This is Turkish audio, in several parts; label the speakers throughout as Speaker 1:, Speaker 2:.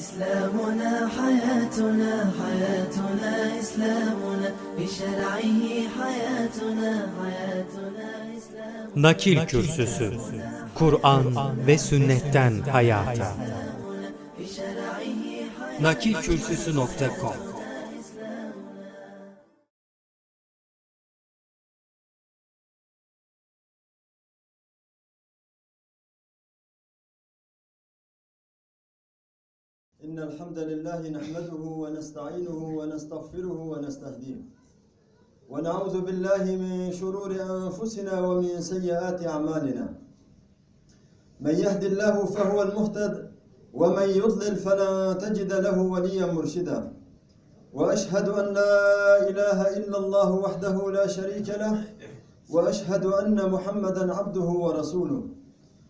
Speaker 1: إسلامنا حياتنا حياتنا إسلامنا بشرعه حياتنا حياتنا إسلامنا
Speaker 2: Nakil Kürsüsü Kur'an ve Sünnetten Hayata Nakilkürsüsü.com
Speaker 3: إن الحمد لله نحمده ونستعينه ونستغفره ونستهديه. ونعوذ بالله من شرور أنفسنا ومن سيئات أعمالنا. من يهد الله فهو المهتد ومن يضلل فلا تجد له وليا مرشدا. وأشهد أن لا إله إلا الله وحده لا شريك له وأشهد أن محمدا عبده ورسوله.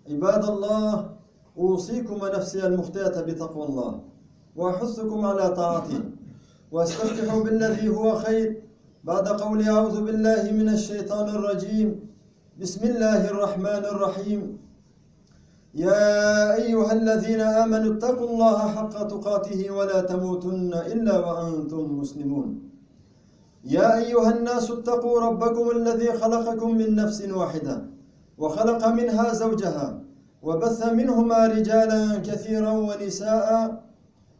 Speaker 3: عباد الله أوصيكم ونفسي المختية بتقوى الله. وأحثكم على طاعته واستفتح بالذي هو خير. بعد قول أعوذ بالله من الشيطان الرجيم. بسم الله الرحمن الرحيم. يا أيها الذين آمنوا اتقوا الله حق تقاته ولا تموتن إلا وأنتم مسلمون. يا أيها الناس اتقوا ربكم الذي خلقكم من نفس واحدة وخلق منها زوجها وبث منهما رجالا كثيرا ونساء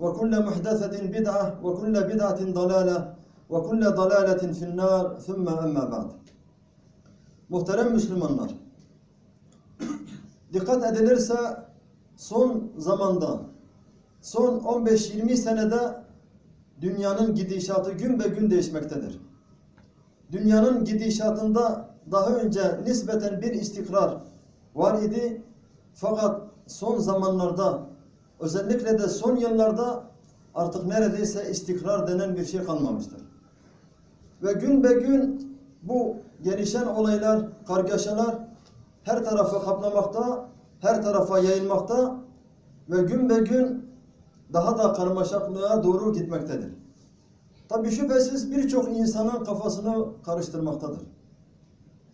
Speaker 3: وكل محدثة بدعة وكل بدعة ضلالة وكل ضلالة في النار ثم أما بعد Muhterem Müslümanlar, dikkat edilirse son zamanda, son 15-20 senede dünyanın gidişatı gün be gün değişmektedir. Dünyanın gidişatında daha önce nispeten bir istikrar var idi. Fakat son zamanlarda özellikle de son yıllarda artık neredeyse istikrar denen bir şey kalmamıştır. Ve gün be gün bu gelişen olaylar, kargaşalar her tarafı kaplamakta, her tarafa yayılmakta ve gün be gün daha da karmaşaklığa doğru gitmektedir. Tabi şüphesiz birçok insanın kafasını karıştırmaktadır.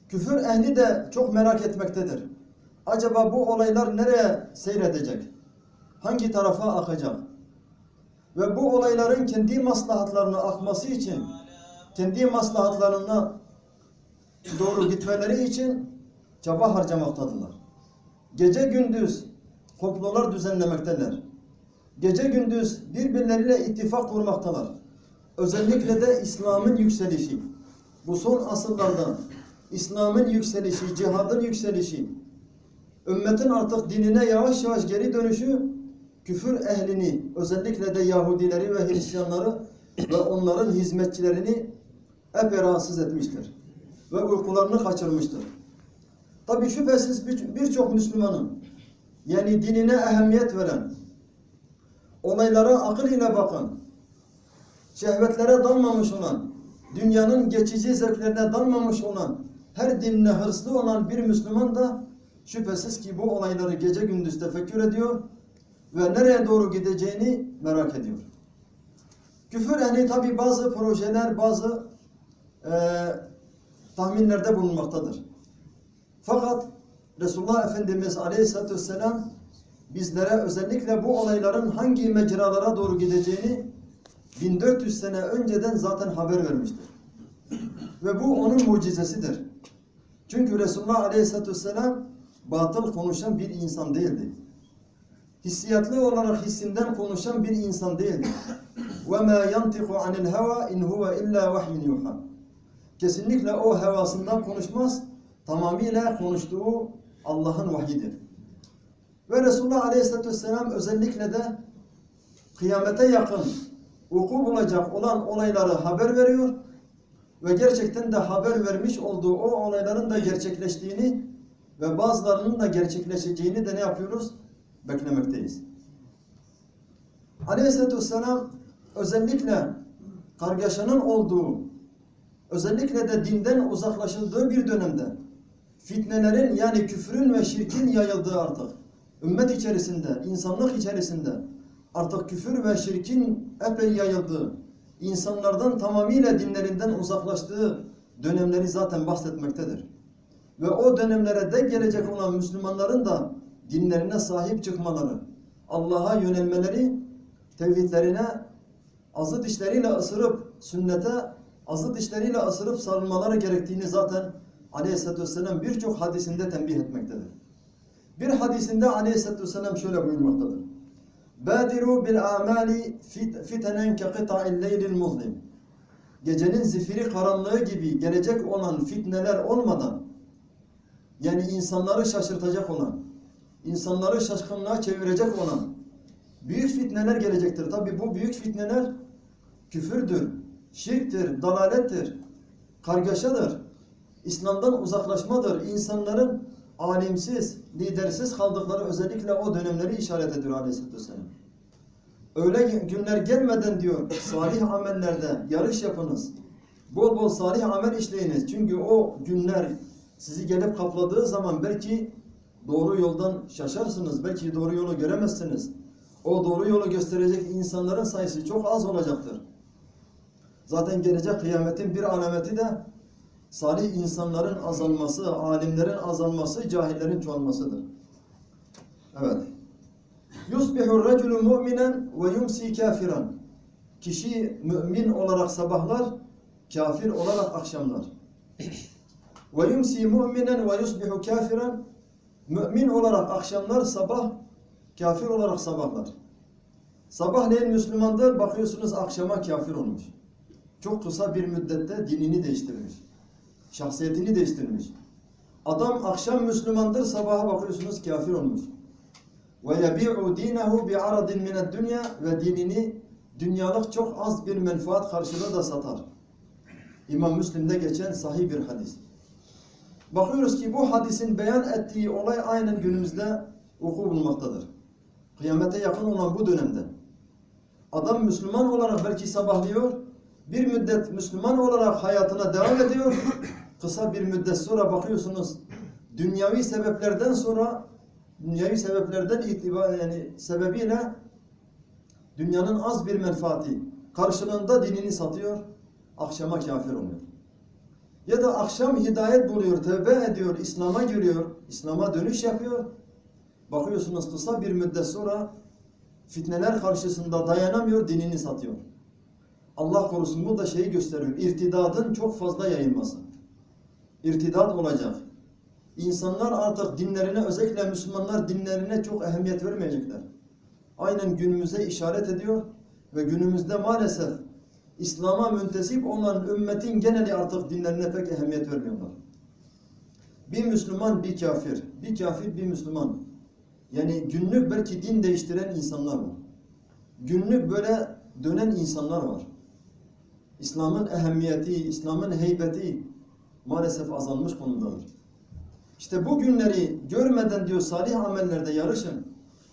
Speaker 3: Küfür ehli de çok merak etmektedir. Acaba bu olaylar nereye seyredecek? Hangi tarafa akacak? Ve bu olayların kendi maslahatlarına akması için, kendi maslahatlarına doğru gitmeleri için çaba harcamaktadırlar. Gece gündüz komplolar düzenlemekteler. Gece gündüz birbirleriyle ittifak kurmaktalar. Özellikle de İslam'ın yükselişi, bu son asırlarda İslam'ın yükselişi, cihadın yükselişi, ümmetin artık dinine yavaş yavaş geri dönüşü, küfür ehlini, özellikle de Yahudileri ve Hristiyanları ve onların hizmetçilerini epey rahatsız etmiştir. Ve uykularını kaçırmıştır. Tabi şüphesiz birçok Müslümanın, yani dinine ehemmiyet veren, olaylara akıl ile bakan, şehvetlere dalmamış olan, dünyanın geçici zevklerine dalmamış olan, her dinine hırslı olan bir Müslüman da şüphesiz ki bu olayları gece gündüz tefekkür ediyor ve nereye doğru gideceğini merak ediyor. Küfür ehli tabi bazı projeler, bazı e, tahminlerde bulunmaktadır. Fakat Resulullah Efendimiz Aleyhisselatü Vesselam bizlere özellikle bu olayların hangi mecralara doğru gideceğini 1400 sene önceden zaten haber vermiştir. Ve bu onun mucizesidir. Çünkü Resulullah Aleyhisselatü Vesselam batıl konuşan bir insan değildi Hissiyatlı olarak hissinden konuşan bir insan değildi. وَمَا يَنْتِقُ عَنِ الْهَوَى اِنْ هُوَ اِلَّا وَحْيٌ يُوحَى Kesinlikle o hevasından konuşmaz. Tamamıyla konuştuğu Allah'ın vahyidir. Ve Resulullah Aleyhisselatü Vesselam özellikle de kıyamete yakın vuku bulacak olan olayları haber veriyor ve gerçekten de haber vermiş olduğu o olayların da gerçekleştiğini ve bazılarının da gerçekleşeceğini de ne yapıyoruz? Beklemekteyiz. Aleyhisselatü Vesselam özellikle kargaşanın olduğu, özellikle de dinden uzaklaşıldığı bir dönemde fitnelerin yani küfrün ve şirkin yayıldığı artık ümmet içerisinde, insanlık içerisinde artık küfür ve şirkin epey yayıldığı, insanlardan tamamıyla dinlerinden uzaklaştığı dönemleri zaten bahsetmektedir. Ve o dönemlere de gelecek olan Müslümanların da dinlerine sahip çıkmaları, Allah'a yönelmeleri, tevhidlerine azı dişleriyle ısırıp sünnete azı dişleriyle ısırıp sarılmaları gerektiğini zaten Aleyhisselatü Vesselam birçok hadisinde tembih etmektedir. Bir hadisinde Aleyhisselatü Vesselam şöyle buyurmaktadır. Badiru bil amali fit, fitenen ke qita'il leylil muzlim. Gecenin zifiri karanlığı gibi gelecek olan fitneler olmadan yani insanları şaşırtacak olan, insanları şaşkınlığa çevirecek olan büyük fitneler gelecektir. Tabi bu büyük fitneler küfürdür, şirktir, dalalettir, kargaşadır, İslam'dan uzaklaşmadır. İnsanların alimsiz, lidersiz kaldıkları özellikle o dönemleri işaret ediyor Aleyhisselatü Vesselam. Öyle günler gelmeden diyor, salih amellerde yarış yapınız. Bol bol salih amel işleyiniz. Çünkü o günler sizi gelip kapladığı zaman belki doğru yoldan şaşarsınız. Belki doğru yolu göremezsiniz. O doğru yolu gösterecek insanların sayısı çok az olacaktır. Zaten gelecek kıyametin bir alameti de salih insanların azalması, alimlerin azalması, cahillerin çoğalmasıdır. Evet. Yusbihu raculu mu'minen ve yumsi kafiran. Kişi mümin olarak sabahlar, kafir olarak akşamlar. Ve yumsi mu'minen ve yusbihu kafiran. Mümin olarak akşamlar, sabah kafir olarak sabahlar. Sabahleyin Müslümandır, bakıyorsunuz akşama kafir olmuş. Çok kısa bir müddette dinini değiştirmiş. Şahsiyetini değiştirmiş. Adam akşam Müslümandır, sabaha bakıyorsunuz kafir olmuş. Dinehu bi aradin mined dünya ve dinini dünyalık çok az bir menfaat karşılığı da satar. İmam Müslim'de geçen sahih bir hadis. Bakıyoruz ki bu hadisin beyan ettiği olay aynen günümüzde vuku bulmaktadır. Kıyamete yakın olan bu dönemde. Adam Müslüman olarak belki sabahlıyor, bir müddet Müslüman olarak hayatına devam ediyor. Kısa bir müddet sonra bakıyorsunuz dünyavi sebeplerden sonra dünyavi sebeplerden itibar yani sebebiyle dünyanın az bir menfaati karşılığında dinini satıyor, akşama kafir oluyor. Ya da akşam hidayet buluyor, tevbe ediyor, İslam'a giriyor, İslam'a dönüş yapıyor. Bakıyorsunuz kısa bir müddet sonra fitneler karşısında dayanamıyor, dinini satıyor. Allah korusun bu da şeyi gösteriyor. İrtidadın çok fazla yayılması. İrtidat olacak. İnsanlar artık dinlerine özellikle Müslümanlar dinlerine çok ehemmiyet vermeyecekler. Aynen günümüze işaret ediyor ve günümüzde maalesef İslam'a müntesip olan ümmetin geneli artık dinlerine pek ehemmiyet vermiyorlar. Bir Müslüman, bir kafir. Bir kafir, bir Müslüman. Yani günlük belki din değiştiren insanlar var. Günlük böyle dönen insanlar var. İslam'ın ehemmiyeti, İslam'ın heybeti maalesef azalmış konudadır. İşte bu günleri görmeden diyor salih amellerde yarışın.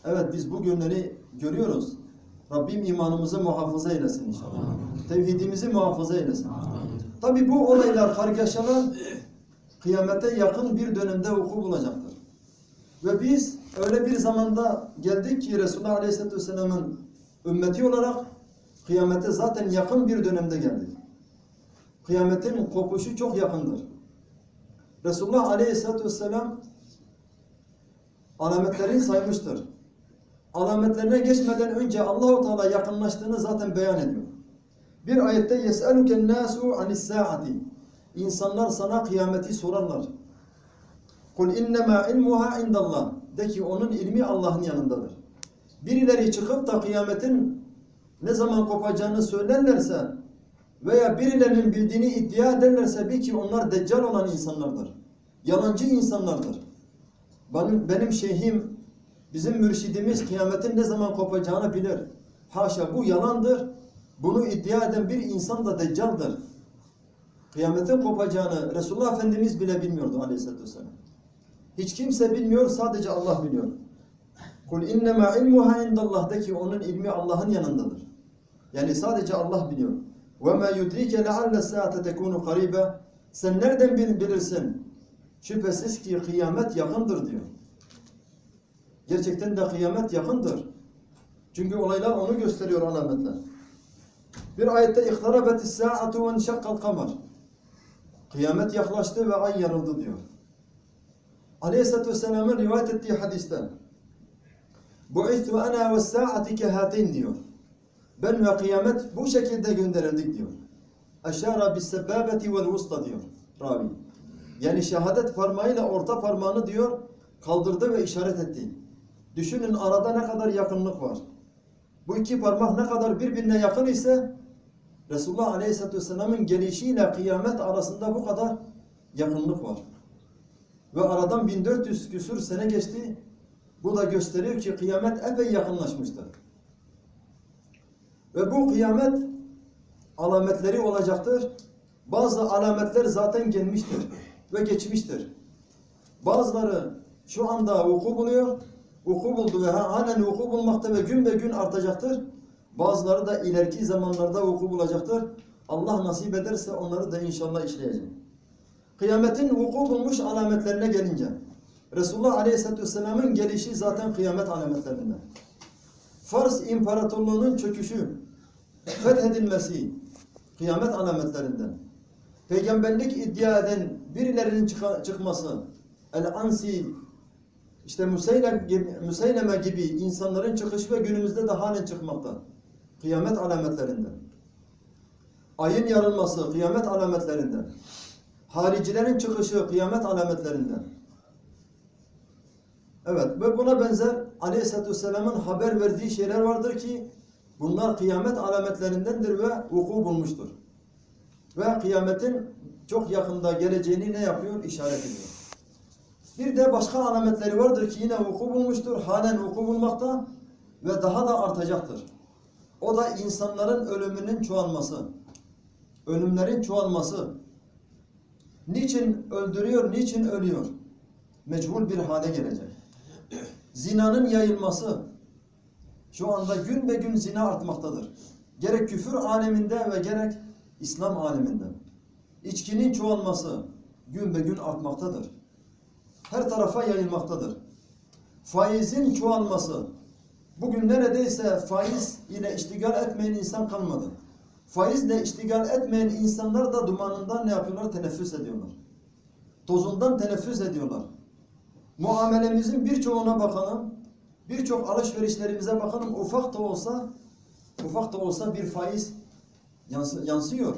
Speaker 3: Evet biz bu günleri görüyoruz. Rabbim imanımızı muhafaza eylesin inşallah. Tevhidimizi muhafaza eylesin. Tabi bu olaylar, kargaşalar kıyamete yakın bir dönemde vuku bulacaktır. Ve biz öyle bir zamanda geldik ki Resulullah Aleyhisselatü Vesselam'ın ümmeti olarak kıyamete zaten yakın bir dönemde geldik. Kıyametin kopuşu çok yakındır. Resulullah Aleyhisselatü Vesselam alametlerini saymıştır. Alametlerine geçmeden önce Allahu Teala yakınlaştığını zaten beyan ediyor. Bir ayette yes'eluken nasu anis saati. İnsanlar sana kıyameti sorarlar. Kul innema ilmuha indallah. De ki onun ilmi Allah'ın yanındadır. Birileri çıkıp da kıyametin ne zaman kopacağını söylerlerse veya birilerinin bildiğini iddia ederlerse bil ki onlar deccal olan insanlardır. Yalancı insanlardır. Benim, benim şeyhim, Bizim mürşidimiz kıyametin ne zaman kopacağını bilir. Haşa bu yalandır. Bunu iddia eden bir insan da deccaldır. Kıyametin kopacağını Resulullah Efendimiz bile bilmiyordu aleyhissalatü vesselam. Hiç kimse bilmiyor, sadece Allah biliyor. Kul innema ilmuha indallah de onun ilmi Allah'ın yanındadır. Yani sadece Allah biliyor. Ve ma yudrike lealle saate tekunu karibe. Sen nereden bilirsin? Şüphesiz ki kıyamet yakındır diyor. Gerçekten de kıyamet yakındır. Çünkü olaylar onu gösteriyor alametler. Bir ayette اِخْتَرَبَتِ السَّاعَةُ وَاَنْشَقَّ الْقَمَرِ Kıyamet yaklaştı ve ay yarıldı diyor. Aleyhisselatü Vesselam'ın rivayet ettiği hadiste Bu'ithu ana ve sa'ati kehatin diyor. Ben ve kıyamet bu şekilde gönderildik diyor. Eşara bis sebabeti vel vusta diyor ravi. Yani şehadet parmağıyla orta parmağını diyor kaldırdı ve işaret etti. Düşünün arada ne kadar yakınlık var. Bu iki parmak ne kadar birbirine yakın ise Resulullah Aleyhisselatü Vesselam'ın gelişiyle kıyamet arasında bu kadar yakınlık var. Ve aradan 1400 küsur sene geçti. Bu da gösteriyor ki kıyamet epey yakınlaşmıştır. Ve bu kıyamet alametleri olacaktır. Bazı alametler zaten gelmiştir ve geçmiştir. Bazıları şu anda vuku buluyor, vuku buldu ve halen vuku bulmakta ve gün be gün artacaktır. Bazıları da ileriki zamanlarda vuku bulacaktır. Allah nasip ederse onları da inşallah işleyecek. Kıyametin vuku bulmuş alametlerine gelince Resulullah Aleyhisselatü Vesselam'ın gelişi zaten kıyamet alametlerinden. Fars İmparatorluğu'nun çöküşü, fethedilmesi kıyamet alametlerinden. Peygamberlik iddia eden birilerinin çıkması, El-Ansi, işte Müseylem gibi, Müseyleme gibi insanların çıkışı ve günümüzde de halen çıkmakta. Kıyamet alametlerinden. Ayın yarılması kıyamet alametlerinden. Haricilerin çıkışı kıyamet alametlerinden. Evet ve buna benzer Aleyhisselatü Vesselam'ın haber verdiği şeyler vardır ki bunlar kıyamet alametlerindendir ve vuku bulmuştur. Ve kıyametin çok yakında geleceğini ne yapıyor? İşaret ediyor. Bir de başka alametleri vardır ki yine vuku bulmuştur. Halen vuku bulmakta ve daha da artacaktır. O da insanların ölümünün çoğalması. Ölümlerin çoğalması. Niçin öldürüyor, niçin ölüyor? Mecbur bir hale gelecek. Zinanın yayılması. Şu anda gün be gün zina artmaktadır. Gerek küfür aleminde ve gerek İslam aleminde. İçkinin çoğalması gün be gün artmaktadır. Her tarafa yayılmaktadır. Faizin çoğalması. Bugün neredeyse faiz ile iştigal etmeyen insan kalmadı. Faizle iştigal etmeyen insanlar da dumanından ne yapıyorlar? Teneffüs ediyorlar. Tozundan teneffüs ediyorlar. Muamelemizin birçoğuna bakalım. Birçok alışverişlerimize bakalım. Ufak da olsa ufak da olsa bir faiz yansı- yansıyor.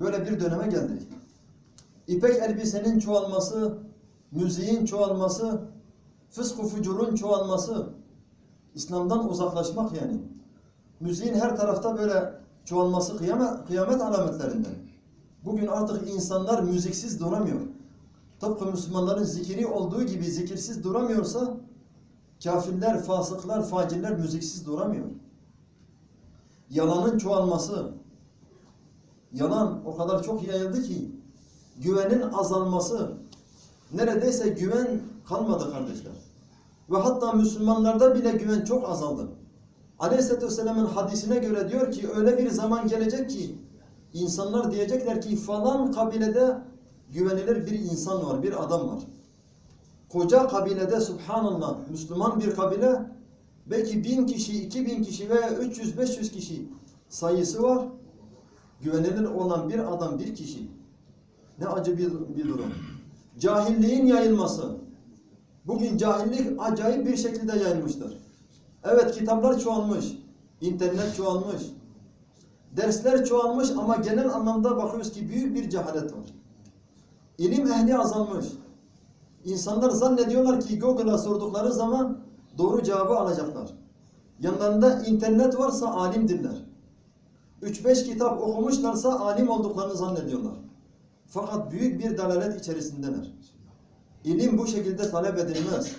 Speaker 3: Böyle bir döneme geldik. İpek elbisenin çoğalması, müziğin çoğalması, fısk-ı çoğalması, İslam'dan uzaklaşmak yani. Müziğin her tarafta böyle çoğalması kıyamet, kıyamet alametlerinden. Bugün artık insanlar müziksiz duramıyor. Tıpkı Müslümanların zikiri olduğu gibi zikirsiz duramıyorsa, kafirler, fasıklar, facirler müziksiz duramıyor. Yalanın çoğalması, yalan o kadar çok yayıldı ki, güvenin azalması, neredeyse güven kalmadı kardeşler. Ve hatta Müslümanlarda bile güven çok azaldı. Aleyhisselatü Vesselam'ın hadisine göre diyor ki öyle bir zaman gelecek ki insanlar diyecekler ki falan kabilede güvenilir bir insan var, bir adam var. Koca kabilede subhanallah Müslüman bir kabile belki bin kişi, iki bin kişi veya 300-500 kişi sayısı var. Güvenilir olan bir adam, bir kişi. Ne acı bir, bir durum. Cahilliğin yayılması. Bugün cahillik acayip bir şekilde yayılmıştır. Evet kitaplar çoğalmış, internet çoğalmış, dersler çoğalmış ama genel anlamda bakıyoruz ki büyük bir cehalet var. İlim ehli azalmış. İnsanlar zannediyorlar ki Google'a sordukları zaman doğru cevabı alacaklar. Yanlarında internet varsa alimdirler. 3-5 kitap okumuşlarsa alim olduklarını zannediyorlar. Fakat büyük bir dalalet içerisindeler. İlim bu şekilde talep edilmez.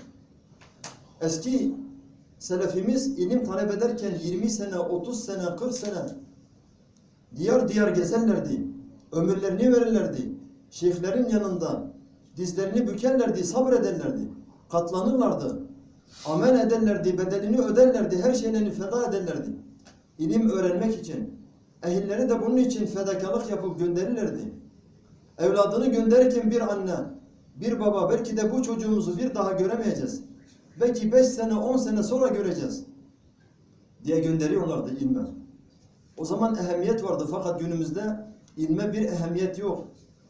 Speaker 3: Eski selefimiz ilim talep ederken 20 sene, 30 sene, 40 sene diyar diyar gezerlerdi. Ömürlerini verirlerdi. Şeyhlerin yanında dizlerini bükerlerdi, sabrederlerdi. Katlanırlardı. Amel ederlerdi, bedelini öderlerdi, her şeylerini feda ederlerdi. ilim öğrenmek için, ehilleri de bunun için fedakarlık yapıp gönderirlerdi. Evladını gönderirken bir anne, bir baba belki de bu çocuğumuzu bir daha göremeyeceğiz. Belki beş sene, on sene sonra göreceğiz diye gönderiyorlardı ilme. O zaman ehemmiyet vardı fakat günümüzde ilme bir ehemmiyet yok.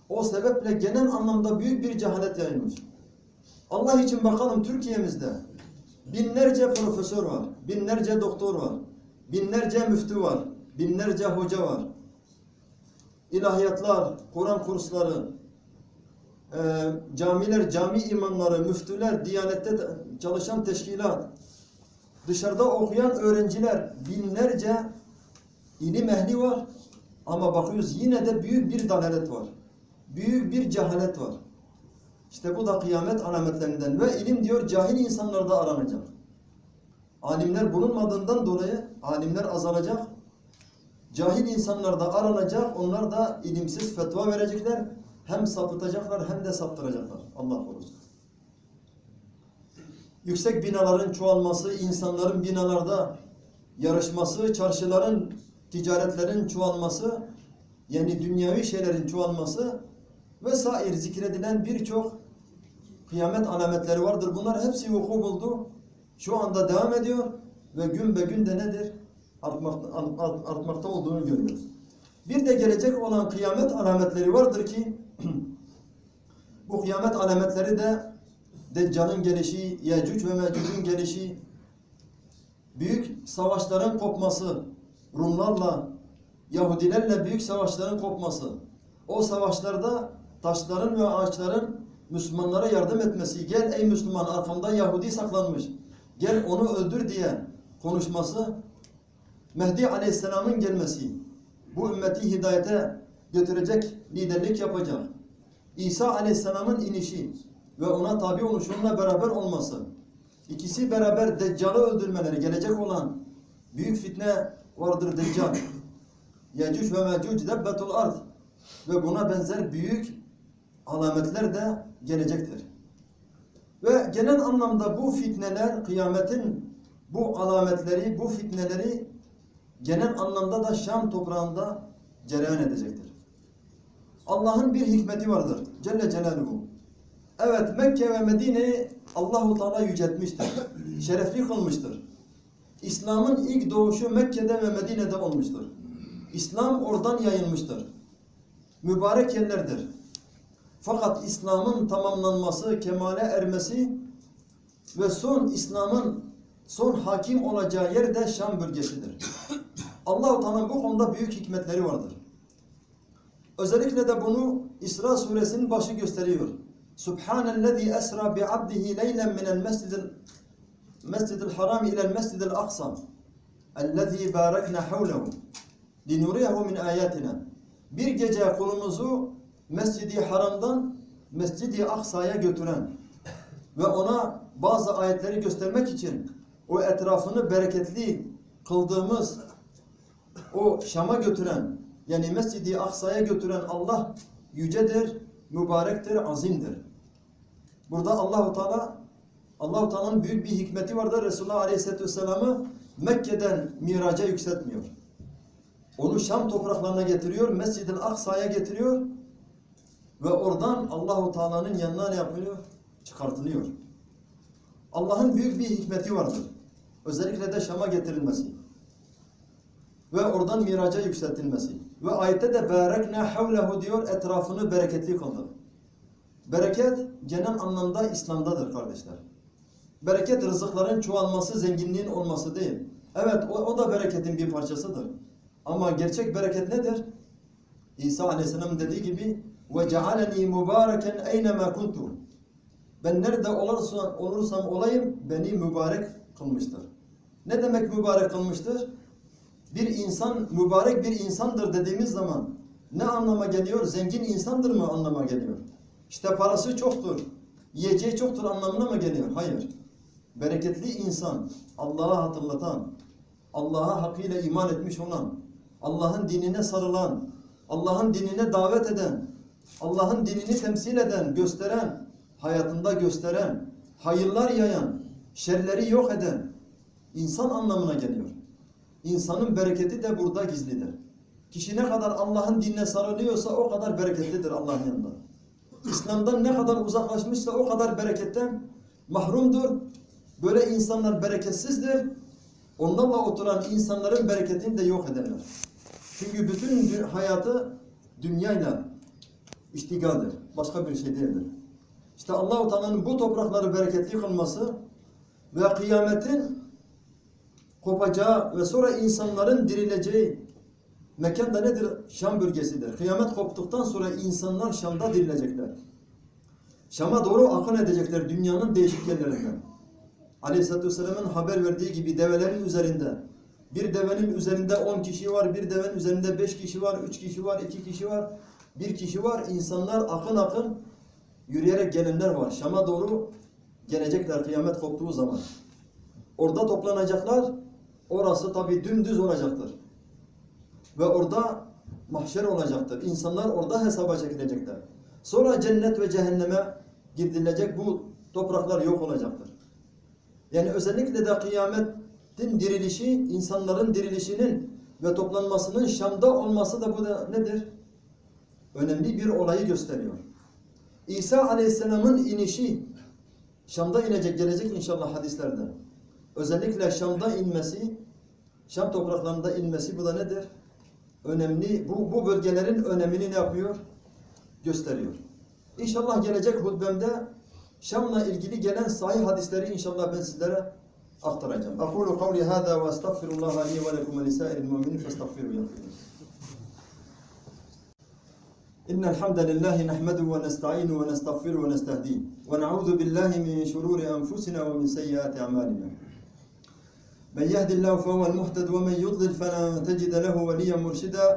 Speaker 3: O sebeple genel anlamda büyük bir cehalet yayılmış. Allah için bakalım Türkiye'mizde binlerce profesör var, binlerce doktor var, binlerce müftü var, binlerce hoca var. İlahiyatlar, Kur'an kursları, e, camiler, cami imamları, müftüler, diyanette çalışan teşkilat, dışarıda okuyan öğrenciler, binlerce ilim ehli var. Ama bakıyoruz yine de büyük bir dalalet var. Büyük bir cehalet var. İşte bu da kıyamet alametlerinden ve ilim diyor cahil insanlarda aranacak. Alimler bulunmadığından dolayı alimler azalacak. Cahil insanlar da aranacak. Onlar da ilimsiz fetva verecekler. Hem sapıtacaklar hem de saptıracaklar. Allah korusun. Yüksek binaların çoğalması, insanların binalarda yarışması, çarşıların, ticaretlerin çoğalması, yani dünyavi şeylerin çoğalması vesaire zikredilen birçok kıyamet alametleri vardır. Bunlar hepsi vuku buldu. Şu anda devam ediyor ve gün be gün de nedir? Artmakta, art- artmakta olduğunu görüyoruz. Bir de gelecek olan kıyamet alametleri vardır ki bu kıyamet alametleri de Deccal'ın gelişi, Yecüc ve Mecüc'ün gelişi, büyük savaşların kopması, Rumlarla, Yahudilerle büyük savaşların kopması, o savaşlarda taşların ve ağaçların Müslümanlara yardım etmesi, gel ey Müslüman arkamda Yahudi saklanmış, gel onu öldür diye konuşması, Mehdi Aleyhisselam'ın gelmesi, bu ümmeti hidayete götürecek liderlik yapacak, İsa Aleyhisselam'ın inişi ve ona tabi oluşu, onunla beraber olması, ikisi beraber Deccal'ı öldürmeleri, gelecek olan büyük fitne vardır Deccal. Yecüc ve Mecüc debbetul ard ve buna benzer büyük alametler de gelecektir. Ve genel anlamda bu fitneler, kıyametin bu alametleri, bu fitneleri genel anlamda da Şam toprağında cereyan edecektir. Allah'ın bir hikmeti vardır. Celle Celaluhu. Evet Mekke ve Medine'yi Allahu Teala yüceltmiştir. Şerefli kılmıştır. İslam'ın ilk doğuşu Mekke'de ve Medine'de olmuştur. İslam oradan yayılmıştır. Mübarek yerlerdir. Fakat İslam'ın tamamlanması, kemale ermesi ve son İslam'ın son hakim olacağı yer de Şam bölgesidir. Allah-u Teala'nın bu konuda büyük hikmetleri vardır. Özellikle de bunu İsra suresinin başı gösteriyor. Subhanellezî esra bi abdihi leylen minel mescidil mescidil haram ilel mescidil aksa ellezî bârekna havlehu linuriyehu min ayatina. Bir gece kulumuzu Mescidi Haram'dan Mescidi Aksa'ya götüren ve ona bazı ayetleri göstermek için o etrafını bereketli kıldığımız o Şam'a götüren yani Mescidi Aksa'ya götüren Allah yücedir, mübarektir, azimdir. Burada Allahu Teala Allahu Teala'nın büyük bir hikmeti vardır. Resulullah Aleyhisselatü Vesselam'ı Mekke'den miraca yükseltmiyor. Onu Şam topraklarına getiriyor, Mescid-i Aksa'ya getiriyor ve oradan Allahu Teala'nın yanına ne yapıyor? Çıkartılıyor. Allah'ın büyük bir hikmeti vardır. Özellikle de Şam'a getirilmesi. Ve oradan miraca yükseltilmesi. Ve ayette de berekne havlehu diyor etrafını bereketli kıldı. Bereket genel anlamda İslam'dadır kardeşler. Bereket rızıkların çoğalması, zenginliğin olması değil. Evet o, o da bereketin bir parçasıdır. Ama gerçek bereket nedir? İsa Aleyhisselam dediği gibi ve cealeni mübareken eynema kuntu. Ben nerede olursam, olursam olayım beni mübarek kılmıştır. Ne demek mübarek kılmıştır? Bir insan mübarek bir insandır dediğimiz zaman ne anlama geliyor? Zengin insandır mı anlama geliyor? İşte parası çoktur, yiyeceği çoktur anlamına mı geliyor? Hayır. Bereketli insan, Allah'a hatırlatan, Allah'a hakkıyla iman etmiş olan, Allah'ın dinine sarılan, Allah'ın dinine davet eden, Allah'ın dinini temsil eden, gösteren, hayatında gösteren, hayırlar yayan, şerleri yok eden insan anlamına geliyor. İnsanın bereketi de burada gizlidir. Kişi ne kadar Allah'ın dinine sarılıyorsa o kadar bereketlidir Allah'ın yanında. İslam'dan ne kadar uzaklaşmışsa o kadar bereketten mahrumdur. Böyle insanlar bereketsizdir. Onlarla oturan insanların bereketini de yok ederler. Çünkü bütün hayatı dünyayla iştigaldir. Başka bir şey değildir. İşte Allah-u bu toprakları bereketli kılması ve kıyametin kopacağı ve sonra insanların dirileceği mekan da nedir? Şam bölgesidir. Kıyamet koptuktan sonra insanlar Şam'da dirilecekler. Şam'a doğru akın edecekler dünyanın değişik yerlerinden. Aleyhisselatü Vesselam'ın haber verdiği gibi develerin üzerinde bir devenin üzerinde 10 kişi var, bir devenin üzerinde 5 kişi var, 3 kişi var, 2 kişi var, bir kişi var. İnsanlar akın akın yürüyerek gelenler var. Şam'a doğru gelecekler kıyamet koptuğu zaman. Orada toplanacaklar. Orası tabi dümdüz olacaktır. Ve orada mahşer olacaktır. İnsanlar orada hesaba çekilecekler. Sonra cennet ve cehenneme gidilecek. Bu topraklar yok olacaktır. Yani özellikle de kıyametin dirilişi, insanların dirilişinin ve toplanmasının Şam'da olması da bu da nedir? Önemli bir olayı gösteriyor. İsa Aleyhisselam'ın inişi Şam'da inecek, gelecek inşallah hadislerde Özellikle Şam'da inmesi, Şam topraklarında inmesi bu da nedir? Önemli, bu, bu bölgelerin önemini ne yapıyor? Gösteriyor. İnşallah gelecek hutbemde Şam'la ilgili gelen sahih hadisleri inşallah ben sizlere aktaracağım. Aqulu kavli hâzâ ve estağfirullah li ve lekum ve lisâiril müminin festağfiru yâfirun. إن الحمد لله نحمده ونستعينه ونستغفره ونستهديه ونعوذ بالله من شرور أنفسنا ومن سيئات أعمالنا من يهد الله فهو المهتد ومن يضلل فلن تجد له وليا مرشدا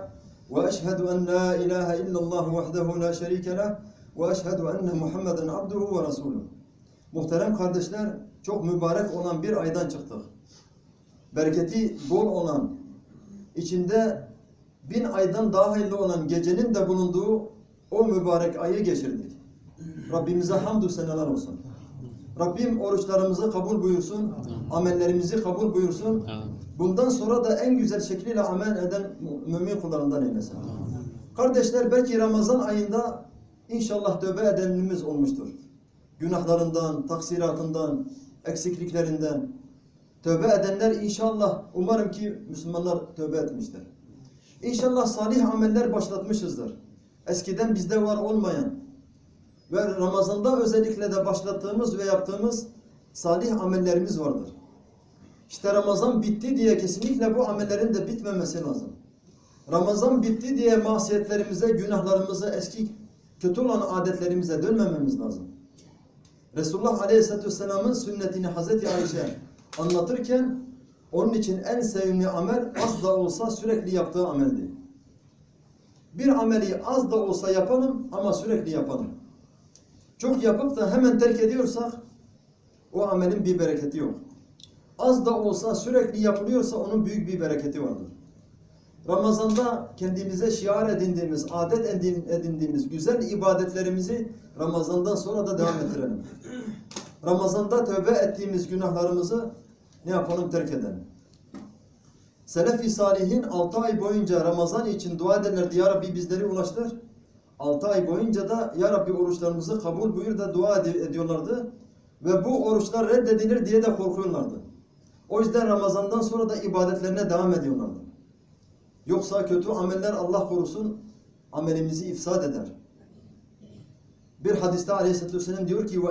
Speaker 3: وأشهد أن لا إله إلا الله وحده لا şerike له وأشهد أن محمدا عبده ve rasuluhu. Muhterem kardeşler, çok mübarek olan bir aydan çıktık. Bereketi bol olan, içinde bin aydan daha hayırlı olan gecenin de bulunduğu o mübarek ayı geçirdik. Rabbimize hamdü seneler olsun. Rabbim oruçlarımızı kabul buyursun, amellerimizi kabul buyursun. Bundan sonra da en güzel şekliyle amel eden mümin kullarından eylesin. Kardeşler belki Ramazan ayında inşallah tövbe edenimiz olmuştur. Günahlarından, taksiratından, eksikliklerinden tövbe edenler inşallah umarım ki Müslümanlar tövbe etmiştir. İnşallah salih ameller başlatmışızdır. Eskiden bizde var olmayan ve Ramazan'da özellikle de başlattığımız ve yaptığımız salih amellerimiz vardır. İşte Ramazan bitti diye kesinlikle bu amellerin de bitmemesi lazım. Ramazan bitti diye masiyetlerimize, günahlarımıza, eski kötü olan adetlerimize dönmememiz lazım. Resulullah Aleyhisselatü Vesselam'ın sünnetini Hazreti Ayşe anlatırken onun için en sevimli amel az da olsa sürekli yaptığı ameldi. Bir ameli az da olsa yapalım ama sürekli yapalım. Çok yapıp da hemen terk ediyorsak o amelin bir bereketi yok. Az da olsa sürekli yapılıyorsa onun büyük bir bereketi vardır. Ramazanda kendimize şiar edindiğimiz, adet edin- edindiğimiz güzel ibadetlerimizi Ramazandan sonra da devam ettirelim. Ramazanda tövbe ettiğimiz günahlarımızı ne yapalım terk edelim. Selefi Salihin 6 ay boyunca Ramazan için dua ederlerdi. Ya Rabbi bizleri ulaştır. 6 ay boyunca da Ya Rabbi oruçlarımızı kabul buyur da dua ed- ediyorlardı. Ve bu oruçlar reddedilir diye de korkuyorlardı. O yüzden Ramazandan sonra da ibadetlerine devam ediyorlardı. Yoksa kötü ameller Allah korusun amelimizi ifsad eder. Bir hadiste Aleyhisselatü Vesselam diyor ki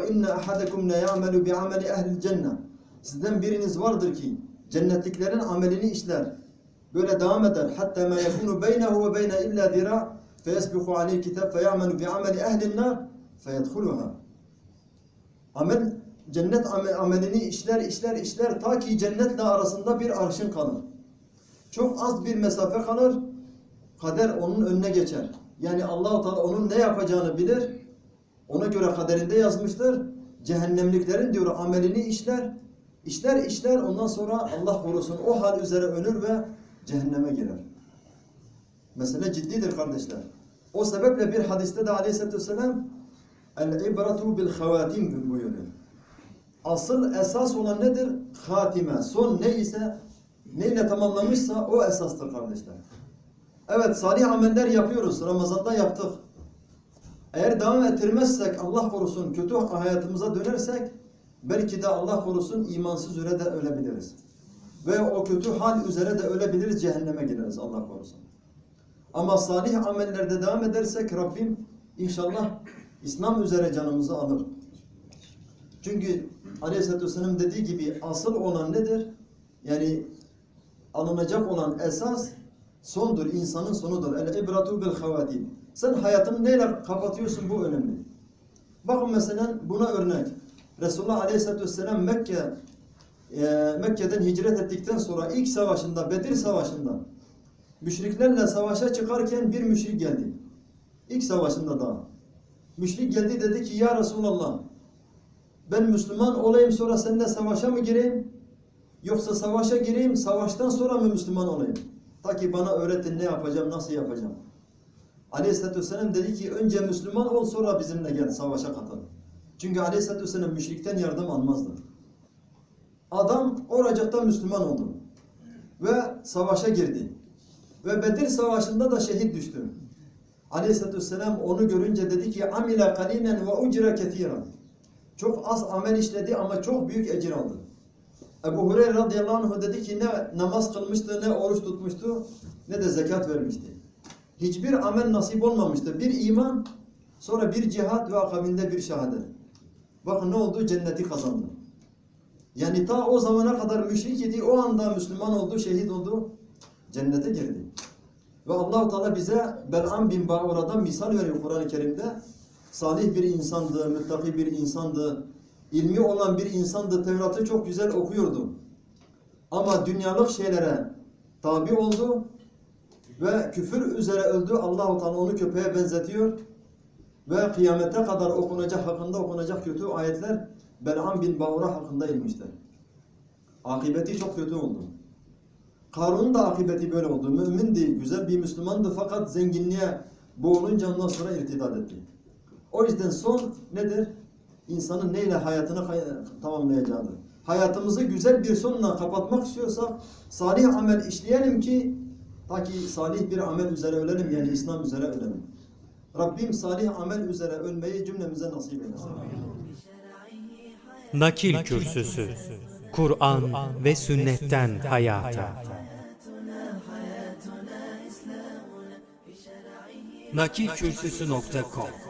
Speaker 3: la ya'melu bi ameli ehli cennet. Sizden biriniz vardır ki cennetliklerin amelini işler. Böyle devam eder. Hatta ma yekunu beynehu ve beyne illa zira feyesbiku aleyhi kitab feyamelu bi ameli ehli nar feyedhuluha. Amel cennet ame- amelini işler işler işler ta ki cennetle arasında bir arşın kalır. Çok az bir mesafe kalır. Kader onun önüne geçer. Yani Allahu Teala onun ne yapacağını bilir. Ona göre kaderinde yazmıştır. Cehennemliklerin diyor amelini işler. işler işler ondan sonra Allah korusun o hal üzere ölür ve cehenneme girer. Mesele ciddidir kardeşler. O sebeple bir hadiste de aleyhissalatü vesselam el ibratu bil havatim buyuruyor. Asıl esas olan nedir? Hatime. Son ne ise neyle tamamlamışsa o esastır kardeşler. Evet salih ameller yapıyoruz. Ramazan'da yaptık. Eğer devam ettirmezsek Allah korusun kötü hayatımıza dönersek belki de Allah korusun imansız üzere de ölebiliriz. Ve o kötü hal üzere de ölebiliriz cehenneme gireriz Allah korusun. Ama salih amellerde devam edersek Rabbim inşallah İslam üzere canımızı alır. Çünkü Aleyhisselatü Vesselam dediği gibi asıl olan nedir? Yani alınacak olan esas sondur, insanın sonudur. El ibratu bil havatim. Sen hayatını neyle kapatıyorsun bu önemli. Bakın mesela buna örnek. Resulullah Aleyhisselatü Vesselam Mekke e, Mekke'den hicret ettikten sonra ilk savaşında, Bedir Savaşı'nda müşriklerle savaşa çıkarken bir müşrik geldi. İlk savaşında daha. Müşrik geldi dedi ki ya Resulallah ben Müslüman olayım sonra seninle savaşa mı gireyim? Yoksa savaşa gireyim, savaştan sonra mı Müslüman olayım? Ta ki bana öğretin ne yapacağım, nasıl yapacağım. Aleyhisselatü Vesselam dedi ki önce Müslüman ol sonra bizimle gel savaşa katıl. Çünkü Aleyhisselatü Vesselam müşrikten yardım almazdı. Adam oracıkta Müslüman oldu. Ve savaşa girdi. Ve Bedir Savaşı'nda da şehit düştü. Aleyhisselatü Vesselam onu görünce dedi ki amile kalinen ve ucra ketiran. Çok az amel işledi ama çok büyük ecir aldı. Ebu Hureyre radıyallahu anh dedi ki ne namaz kılmıştı, ne oruç tutmuştu, ne de zekat vermişti. Hiçbir amel nasip olmamıştı. Bir iman, sonra bir cihat ve akabinde bir şehadet. Bakın ne oldu? Cenneti kazandı. Yani ta o zamana kadar müşrik idi, o anda Müslüman oldu, şehit oldu, cennete girdi. Ve allah Teala bize Bel'am bin Ba'ura'dan misal veriyor Kur'an-ı Kerim'de. Salih bir insandı, müttaki bir insandı, ilmi olan bir insandı, Tevrat'ı çok güzel okuyordu. Ama dünyalık şeylere tabi oldu ve küfür üzere öldü. allah Teala onu köpeğe benzetiyor. Ve kıyamete kadar okunacak, hakkında okunacak kötü ayetler Bel'am bin Ba'ura hakkında inmişler. Akıbeti çok kötü oldu. Karun'un da akıbeti böyle oldu. Mümindi, güzel bir Müslümandı fakat zenginliğe boğulunca ondan sonra irtidat etti. O yüzden son nedir? İnsanın neyle hayatını hay- tamamlayacağıdır. Hayatımızı güzel bir sonla kapatmak istiyorsak salih amel işleyelim ki ta ki salih bir amel üzere ölelim yani İslam üzere ölelim. Rabbim salih amel üzere ölmeyi cümlemize nasip eylesin.
Speaker 2: Nakil Kürsüsü Kur'an ve sünnetten hayata nakilkürsüsü.com